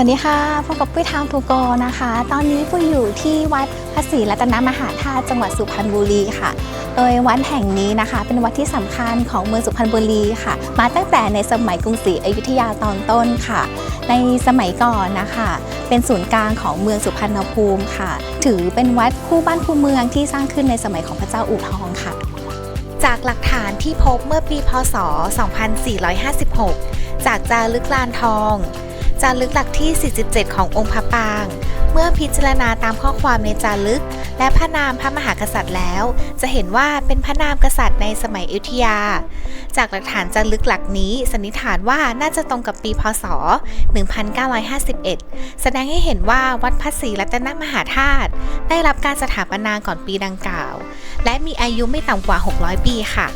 วัสดีค่ะพบกับปุ้ยทางทูโกนะคะ ตอนนี้ปุ้ยอยู่ที่วัดพระศรีรัตนมหาธาตุจังหวัดสุพรรณบุรีค่ะโดยวัดแห่งนี้นะคะ เป็นวัดที่สำคัญของเมืองสุพรรณบุรีค่ะ มาตั้งแต่ในสมัยกรุงศรีอยุธยาตอนต้นค่ะ ในสมัยก่อนนะคะ เป็นศูนย์กลางของเมืองสุพรรณภูมิค่ะ ถือเป็นวัดคู่บ้านคู่เมืองที่สร้างขึ้นในสมัยของพระเจ้าอู่ทองค่ะ จากหลักฐานที่พบเมื่อปีพศ 2456 จากจารึกลานทอง จารึกหลักที่ 47 ขององค์พระปาง เมื่อพิจารณาตามข้อความในจารึก และพระนามพระมหากษัตริย์แล้ว จะเห็นว่าเป็นพระนามกษัตริย์ในสมัยอยุธยา จากหลักฐานจารึกหลักนี้สันนิษฐานว่าน่าจะตรงกับปีพศ 1951 แสดงให้เห็นว่าวัดพระศรีรัตนมหาธาตุได้รับการสถาปนาก่อนปีดังกล่าว และมีอายุไม่ต่ำกว่า 600 ปีค่ะ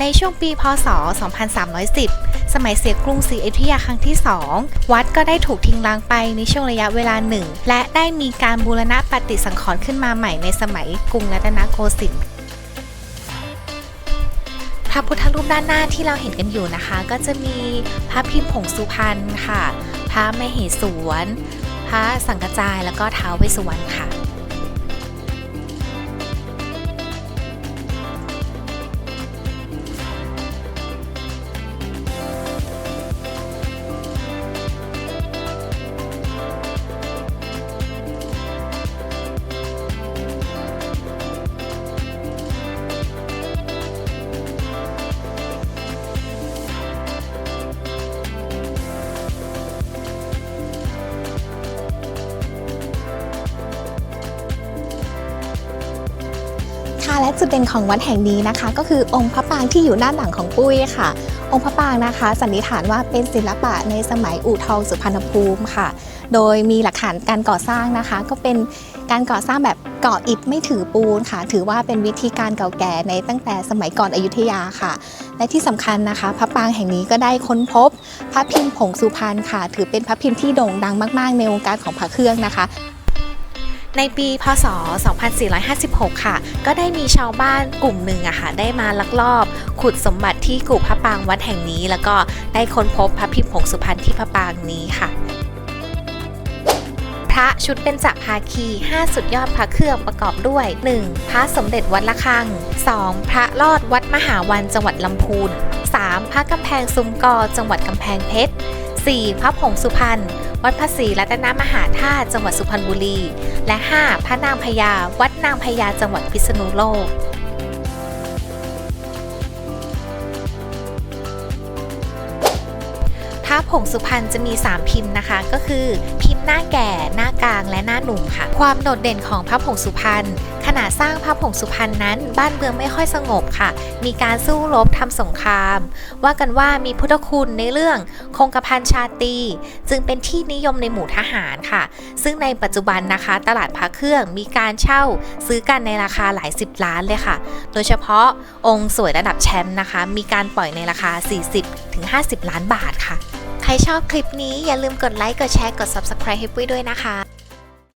ในช่วงปี พศ 2310 สมัยเสียกรุงศรีอยุธยาครั้งที่ 2 วัดก็ได้ถูกทิ้งร้างไปในช่วงระยะเวลาหนึ่ง และได้มีการบูรณะปฏิสังขรณ์ขึ้นมาใหม่ในสมัยกรุงรัตนโกสินทร์พระพุทธรูปด้านหน้าที่เราเห็นกันอยู่นะคะ ก็จะมีพระพิมพ์ผงสุพรรณค่ะ พระมเหสวน พระสังกจายแล้วก็ท้าวเวสสุวรรณค่ะ ค่ะและจุดเด่นของวัดแห่งนี้นะคะ ก็คือองค์พระปางที่อยู่ด้านหลังของปุ้ยค่ะ องค์พระปางนะคะ สันนิษฐานว่าเป็นศิลปะในสมัยอู่ทองสุพรรณภูมิค่ะ โดยมีหลักฐานการก่อสร้างนะคะ ก็เป็นการก่อสร้างแบบก่ออิฐไม่ถือปูนค่ะ ถือว่าเป็นวิธีการเก่าแก่ในตั้งแต่สมัยก่อนอยุธยาค่ะ และที่สำคัญนะคะ พระปางแห่งนี้ก็ได้ค้นพบ พระพิมพ์ผงสุพรรณค่ะ ถือเป็นพระพิมพ์ที่โด่งดังมาก ๆ ในวงการของพระเครื่องนะคะ ในปีพศ 2456 ค่ะ ก็ได้มีชาวบ้านกลุ่มหนึ่งอะค่ะ ได้มาลักลอบ ขุดสมบัติที่กู่พระปางวัดแห่งนี้ แล้วก็ได้ค้นพบพระพิมพ์ผงสุพรรณที่พระปางนี้ค่ะ พระชุดเป็นจักรภาคี 5 สุดยอดพระเครื่องประกอบด้วย 1. พระสมเด็จวัดละคัง 2. พระลอดวัดมหาวันจังหวัดลำพูน 3. พระกำแพงซุ้มกอจังหวัดกำแพงเพชร 4. พระผงสุพรรณ วัดพระศรีรัตนมหาธาตุจังหวัดสุพรรณบุรี และ 5. พระนางพญา วัดนางพญาจังหวัดพิษณุโลกพระผงสุพรรณจะมี 3 พิมพ์นะคะ ก็คือพิม หน้าแก่ หน้ากลางและหน้าหนุ่มค่ะ ความโดดเด่นของพระผงสุพรรณขณะสร้างพระผงสุพรรณนั้น บ้านเมืองไม่ค่อยสงบค่ะ มีการสู้รบทำสงคราม ว่ากันว่ามีพุทธคุณในเรื่องคงกระพันชาตี จึงเป็นที่นิยมในหมู่ทหารค่ะ ซึ่งในปัจจุบันนะคะ ตลาดพระเครื่องมีการเช่าซื้อกันในราคาหลายสิบล้านเลยค่ะ โดยเฉพาะองค์สวยระดับแชมป์นะคะ มีการปล่อยในราคา 40-50 ล้านบาทค่ะ ใครชอบคลิปนี้อย่าลืมกดไลค์ กดแชร์ กด Subscribe ให้ปุ้ยด้วยนะคะ